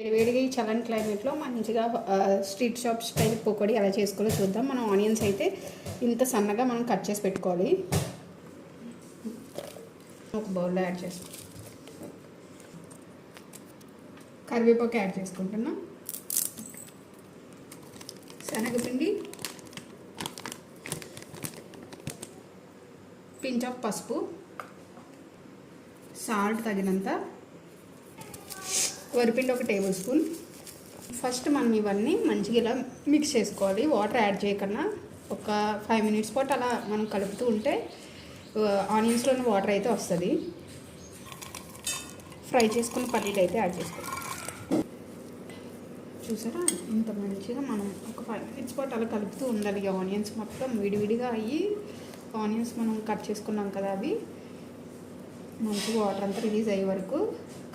వేడివేడిగా ఈ చల్లని క్లైమేట్లో మంచిగా స్ట్రీట్ షాప్ స్టైల్ పకోడీ ఎలా చేసుకోవాలో చూద్దాం. మనం ఆనియన్స్ అయితే ఇంత సన్నగా మనం కట్ చేసి పెట్టుకోవాలి. ఒక బౌల్లో యాడ్ చేసుకుంటాం కరివేపాకు యాడ్ చేసుకుంటున్నాం. శనగపిండి. పించ్ ఆఫ్ పసుపు. సాల్ట్ తగినంత. వరిపిండి ఒక టేబుల్ స్పూన్. ఫస్ట్ మనం ఇవన్నీ మంచిగా ఇలా మిక్స్ చేసుకోవాలి. వాటర్ యాడ్ చేయకన్నా ఒక ఫైవ్ మినిట్స్ పాటు అలా మనం కలుపుతూ ఉంటే ఆనియన్స్లోని వాటర్ అయితే వస్తుంది. ఫ్రై చేసుకున్న పన్నీర్ అయితే యాడ్ చేసుకోవాలి చూసారా? ఇంత మంచిగా మనం ఒక ఫైవ్ మినిట్స్ పాటు అలా కలుపుతూ ఉండాలి. ఈ ఆనియన్స్ మొత్తం విడివిడిగా అయ్యి ఆనియన్స్ మనం కట్ చేసుకున్నాం కదా అవి. మంచిగా వాటర్ అంతా రిలీజ్ అయ్యే వరకు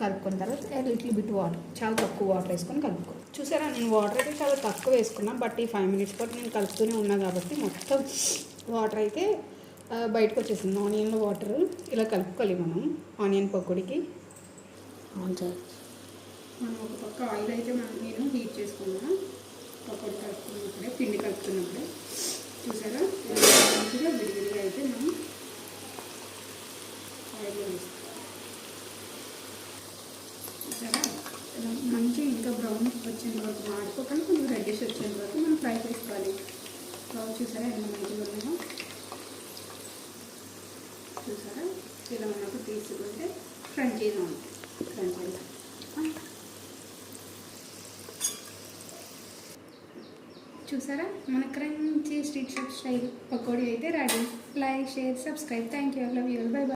కలుపుకున్న తర్వాత లిటిల్ బిట్ వాటర్ చాలా తక్కువ వాటర్ వేసుకొని కలుపుకో. చూసారా నేను వాటర్ అయితే చాలా తక్కువ వేసుకున్నా బట్ ఈ ఫైవ్ మినిట్స్ పాటు నేను కలుపుతూనే ఉన్నా కాబట్టి మొత్తం వాటర్ అయితే బయటకు వచ్చేసింది. ఆనియన్లో వాటర్ ఇలా కలుపుకోవాలి మనం ఆనియన్ పకోడీకి. మనం ఒక పక్క ఆయిల్ అయితే మనం నేను హీట్ చేసుకున్నాను పకోడీ కలుపుకున్నప్పుడే పిండి కలుపుకున్నప్పుడే చూసారా మంచిగా విడివిడిగా అయితే మనం ఇలా మంచి ఇంకా బ్రౌన్ వచ్చేంత వరకు మాడుకోకుండా కొంచెం రెడ్డిష్ వచ్చేంత వరకు మనం ఫ్రై చేసుకోవాలి. బ్రౌన్ చూసారా ఎంత మంచిగా ఉన్నాయో? చూసారా? ఇలా ఉన్నప్పుడు తీసుకుంటే క్రంచీగా ఉంటుంది. క్రంచీగా చూసారా? మన crunchy street shop style pakodi అయితే ready. Like share subscribe. Thank you love you bye bye